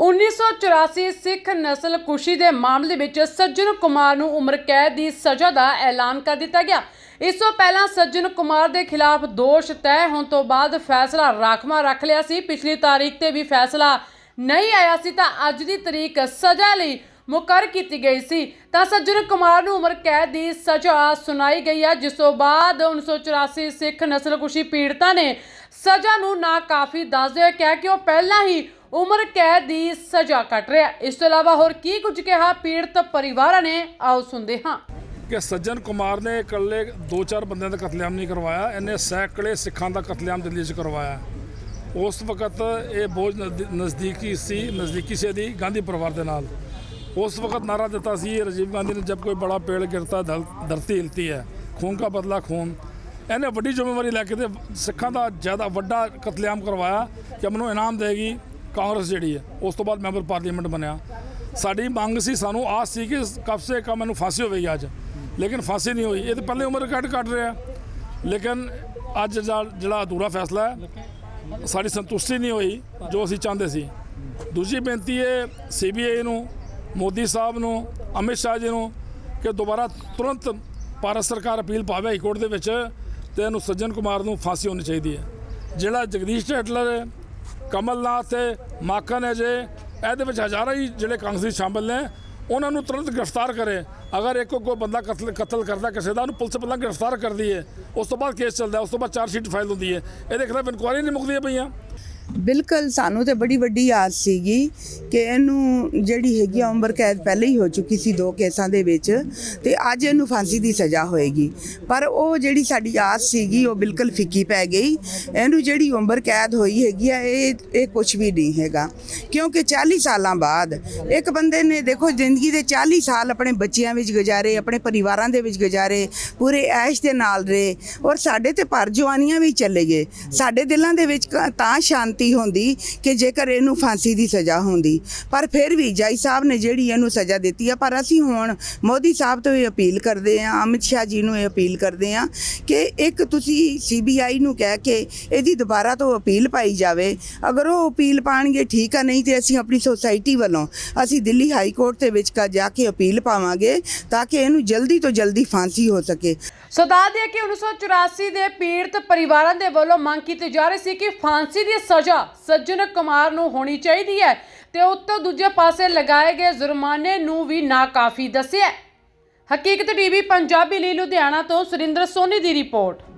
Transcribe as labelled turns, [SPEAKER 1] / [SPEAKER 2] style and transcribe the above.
[SPEAKER 1] 1984 ਸਿੱਖ ਨਸਲ ਕੁਸ਼ੀ ਦੇ ਮਾਮਲੇ ਵਿੱਚ ਸੱਜਣ ਕੁਮਾਰ ਨੂੰ ਉਮਰ ਕੈਦ ਦੀ ਸਜ਼ਾ ਦਾ ਐਲਾਨ ਕਰ ਦਿੱਤਾ ਗਿਆ। ਇਸ ਤੋਂ ਪਹਿਲਾਂ ਸੱਜਣ ਕੁਮਾਰ ਦੇ ਖਿਲਾਫ ਦੋਸ਼ ਤੈਅ ਹੋਣ ਤੋਂ ਬਾਅਦ ਫੈਸਲਾ ਰਾਖਵਾਂ ਰੱਖ ਲਿਆ ਸੀ। ਪਿਛਲੀ ਤਾਰੀਖ ਤੇ ਵੀ ਫੈਸਲਾ ਨਹੀਂ ਆਇਆ ਸੀ ਤਾਂ ਅੱਜ ਦੀ ਤਰੀਕ ਸਜ਼ਾ ਲਈ ਮੁਕਰ ਕੀਤੀ ਗਈ ਸੀ। ਤਾਂ ਸੱਜਣ ਕੁਮਾਰ ਨੂੰ ਉਮਰ ਕੈਦ ਦੀ ਸਜ਼ਾ ਸੁਣਾਈ ਗਈ ਹੈ, ਜਿਸ ਤੋਂ ਬਾਅਦ 1984 ਸਿੱਖ ਨਸਲਕੁਸ਼ੀ ਪੀੜਤਾਂ ਨੇ ਸਜ਼ਾ ਨੂੰ ਨਾ ਕਾਫੀ ਦੱਸਦੇ ਹੋਏ ਕਿਹਾ ਕਿ ਉਹ ਪਹਿਲਾਂ ਹੀ ਉਮਰ ਕੈਦ ਦੀ ਸਜ਼ਾ ਕੱਟ ਰਿਹਾ ਇਸ ਤੋਂ ਇਲਾਵਾ ਹੋਰ ਕੀ ਕੁਝ ਕਿਹਾ? ਪੀੜਤ ਪਰਿਵਾਰਾਂ ਨੇ। ਆਓ ਸੁਣਦੇ ਹਾਂ।
[SPEAKER 2] ਕਿ ਸੱਜਣ ਕੁਮਾਰ ਨੇ ਇਕੱਲੇ ਦੋ ਚਾਰ ਬੰਦਿਆਂ ਦਾ ਕਤਲੇਆਮ ਨਹੀਂ ਕਰਵਾਇਆ, ਇਹਨੇ ਸੈਂਕੜੇ ਸਿੱਖਾਂ ਦਾ ਕਤਲੇਆਮ ਦਿੱਲੀ 'ਚ ਕਰਵਾਇਆ। ਉਸ ਵਕਤ ਇਹ ਬਹੁਤ ਨਜ਼ਦੀਕੀ ਸੀ ਨਜ਼ਦੀਕੀ ਸੀ ਇਹਦੀ, ਗਾਂਧੀ ਪਰਿਵਾਰ ਦੇ ਨਾਲ। ਉਸ ਵਕਤ ਨਾਰਾ ਦਿੱਤਾ ਸੀ, ਰਾਜੀਵ ਗਾਂਧੀ ਨੇ ਜਦ ਕੋਈ ਬੜਾ ਪੇੜ ਗਿਰਤਾ ਧਰ- ਧਰਤੀ ਹਿਲਤੀ ਹੈ, ਖੂਨ ਕਾ ਬਦਲਾ ਖੂਨ। ਇਹਨੇ ਵੱਡੀ ਜ਼ਿੰਮੇਵਾਰੀ ਲੈ ਕੇ ਤੇ ਸਿੱਖਾਂ ਦਾ ਜ਼ਿਆਦਾ ਵੱਡਾ ਕਤਲੇਆਮ ਕਰਵਾਇਆ ਕਿ ਮੈਨੂੰ ਇਨਾਮ ਦੇਗੀ। ਕਾਂਗਰਸ ਜਿਹੜੀ ਹੈ, ਉਸ ਤੋਂ ਬਾਅਦ ਮੈਂਬਰ ਪਾਰਲੀਮੈਂਟ ਬਣਿਆ। ਸਾਡੀ ਮੰਗ ਸੀ ਸਾਨੂੰ ਆਸ ਸੀ ਕਿ ਕਮ ਸੇ ਕਮ ਮੈਨੂੰ ਫਾਂਸੀ ਹੋਵੇਗੀ ਅੱਜ। ਲੇਕਿਨ ਫਾਂਸੀ ਨਹੀਂ ਹੋਈ। ਇਹ ਤਾਂ ਪਹਿਲੇ ਉਮਰ ਕੱਟ ਕੱਟ ਰਿਹਾ। ਲੇਕਿਨ ਅੱਜ ਜਾ- ਜਿਹੜਾ ਅਧੂਰਾ ਫੈਸਲਾ ਹੈ, ਸਾਡੀ ਸੰਤੁਸ਼ਟੀ ਨਹੀਂ ਹੋਈ ਜੋ ਅਸੀਂ ਚਾਹੁੰਦੇ ਸੀ। ਦੂਜੀ ਬੇਨਤੀ ਹੈ ਸੀਬੀਆਈ ਨੂੰ, ਮੋਦੀ ਸਾਹਿਬ ਨੂੰ, ਅਮਿਤ ਸ਼ਾਹ ਜੀ ਨੂੰ ਕਿ ਦੁਬਾਰਾ ਤੁਰੰਤ ਭਾਰਤ ਸਰਕਾਰ ਅਪੀਲ ਪਾਵੇ ਹਾਈ ਕੋਰਟ ਦੇ ਵਿੱਚ ਤੇ ਇਹਨੂੰ ਸੱਜਣ ਕੁਮਾਰ ਨੂੰ ਫਾਂਸੀ ਹੋਣੀ ਚਾਹੀਦੀ ਹੈ। ਜਿਹੜਾ ਜਗਦੀਸ਼ ਟੈਟਲਰ ਹੈ, ਕਮਲਨਾਥ ਹੈ ਮਾਕਨ ਹੈ ਜੇ, ਇਹਦੇ ਵਿੱਚ ਹਜ਼ਾਰਾਂ ਹੀ ਜਿਹੜੇ ਕਾਂਗਰਸੀ ਸ਼ਾਮਲ ਨੇ, ਉਹਨਾਂ ਨੂੰ ਤੁਰੰਤ ਗ੍ਰਿਫਤਾਰ ਕਰੇ। ਅਗਰ ਇੱਕ ਕੋਈ ਬੰਦਾ ਕਤਲ ਕਤਲ ਕਰਦਾ, ਕਿਸੇ ਦਾ, ਉਹਨੂੰ ਪੁਲਿਸ ਪਹਿਲਾਂ ਗ੍ਰਿਫਤਾਰ ਕਰਦੀ ਹੈ ਉਸ ਤੋਂ ਬਾਅਦ ਕੇਸ ਚੱਲਦਾ, ਉਸ ਤੋਂ ਬਾਅਦ ਚਾਰਜ ਸ਼ੀਟ ਫਾਈਲ ਹੁੰਦੀ ਹੈ। ਇਹਦੇ ਖਿਲਾਫ ਇਨਕੁਆਇਰੀ ਨਹੀਂ ਮੁੱਕਦੀਆਂ ਪਈਆਂ।
[SPEAKER 3] ਬਿਲਕੁਲ ਸਾਨੂੰ ਤੇ ਬੜੀ ਵੱਡੀ ਆਸ ਸੀਗੀ ਕਿ ਇਹਨੂੰ ਜਿਹੜੀ ਹੈਗੀ ਆ ਉਮਰ ਕੈਦ ਪਹਿਲੇ ਹੀ ਹੋ ਚੁੱਕੀ ਸੀ ਦੋ ਕੇਸਾਂ ਦੇ ਵਿੱਚ ਤੇ ਅੱਜ ਇਹਨੂੰ ਫਾਂਸੀ ਦੀ ਸਜ਼ਾ ਹੋਏਗੀ। ਪਰ ਉਹ ਜਿਹੜੀ ਸਾਡੀ ਆਸ ਸੀਗੀ, ਉਹ ਬਿਲਕੁਲ ਫਿੱਕੀ ਪੈ ਗਈ। ਇਹਨੂੰ ਜਿਹੜੀ ਉਮਰ ਕੈਦ ਹੋਈ ਹੈਗੀ ਆ, ਇਹ ਇਹ ਕੁਝ ਵੀ ਨਹੀਂ ਹੈਗਾ। ਕਿਉਂਕਿ 40 ਸਾਲਾਂ ਬਾਅਦ ਇੱਕ ਬੰਦੇ ਨੇ ਦੇਖੋ, ਜ਼ਿੰਦਗੀ ਦੇ 40 ਸਾਲ ਆਪਣੇ ਬੱਚਿਆਂ ਵਿੱਚ ਗੁਜ਼ਾਰੇ, ਆਪਣੇ ਪਰਿਵਾਰਾਂ ਦੇ ਵਿੱਚ ਗੁਜ਼ਾਰੇ, ਪੂਰੇ ਐਸ਼ ਦੇ ਨਾਲ ਰਹੇ ਔਰ ਸਾਡੇ ਤੇ ਪਰ ਜਵਾਨੀਆਂ ਵੀ ਚਲੇ ਗਏ। ਸਾਡੇ ਦਿਲਾਂ ਦੇ ਵਿੱਚ ਤਾਂ ਸ਼ਾਂਤੀ ਹੁੰਦੀ ਕਿ ਜੇਕਰ ਇਹਨੂੰ ਫਾਂਸੀ ਦੀ ਸਜ਼ਾ ਹੁੰਦੀ। ਪਰ ਫਿਰ ਵੀ ਜਾਈ ਸਾਹਿਬ ਨੇ ਜਿਹੜੀ ਇਹਨੂੰ ਸਜ਼ਾ ਦਿੱਤੀ ਆ, ਪਰ ਅਸੀਂ ਹੁਣ ਮੋਦੀ ਸਾਹਿਬ ਤੋਂ ਇਹ ਅਪੀਲ ਕਰਦੇ ਆ, ਅਮਿਤ ਸ਼ਾਹ ਜੀ ਨੂੰ ਇਹ ਅਪੀਲ ਕਰਦੇ ਆ ਕਿ ਇੱਕ ਤੁਸੀਂ ਸੀਬੀਆਈ ਨੂੰ ਕਹਿ ਕੇ ਇਹਦੀ ਦੁਬਾਰਾ ਤੋਂ ਅਪੀਲ ਪਾਈ ਜਾਵੇ। ਅਗਰ ਉਹ ਅਪੀਲ ਪਾਣਗੇ, ਠੀਕ ਆ, ਨਹੀਂ ਤੇ ਅਸੀਂ ਆਪਣੀ ਸੋਸਾਇਟੀ ਵੱਲੋਂ ਅਸੀਂ ਦਿੱਲੀ ਹਾਈ ਕੋਰਟ ਦੇ ਵਿੱਚ ਕਾ ਜਾ ਕੇ ਅਪੀਲ ਪਾਵਾਂਗੇ ਤਾਂ ਕਿ ਇਹਨੂੰ ਜਲਦੀ ਤੋਂ ਜਲਦੀ ਫਾਂਸੀ ਹੋ ਸਕੇ।
[SPEAKER 1] ਸੋ ਦੱਸ ਦਈਏ ਕਿ 1984 ਦੇ ਪੀੜਤ ਪਰਿਵਾਰਾਂ ਦੇ ਵੱਲੋਂ ਮੰਗ ਕੀਤੀ ਜਾ ਰਹੀ ਸੀ ਕਿ ਫਾਂਸੀ ਦੀ ਸਜ਼ਾ ਸੱਜਣ ਕੁਮਾਰ ਨੂੰ ਹੋਣੀ ਚਾਹੀਦੀ ਹੈ ਤੇ ਉੱਤੋਂ ਦੂਜੇ ਪਾਸੇ ਲਗਾਏ ਗਏ ਜੁਰਮਾਨੇ ਨੂੰ ਵੀ ਨਾਕਾਫੀ ਦੱਸਿਆ ਹੈ। ਹਕੀਕਤ ਟੀਵੀ, ਪੰਜਾਬੀ ਲਈ ਲੁਧਿਆਣਾ ਤੋਂ ਸੁਰਿੰਦਰ ਸੋਨੀ ਦੀ ਰਿਪੋਰਟ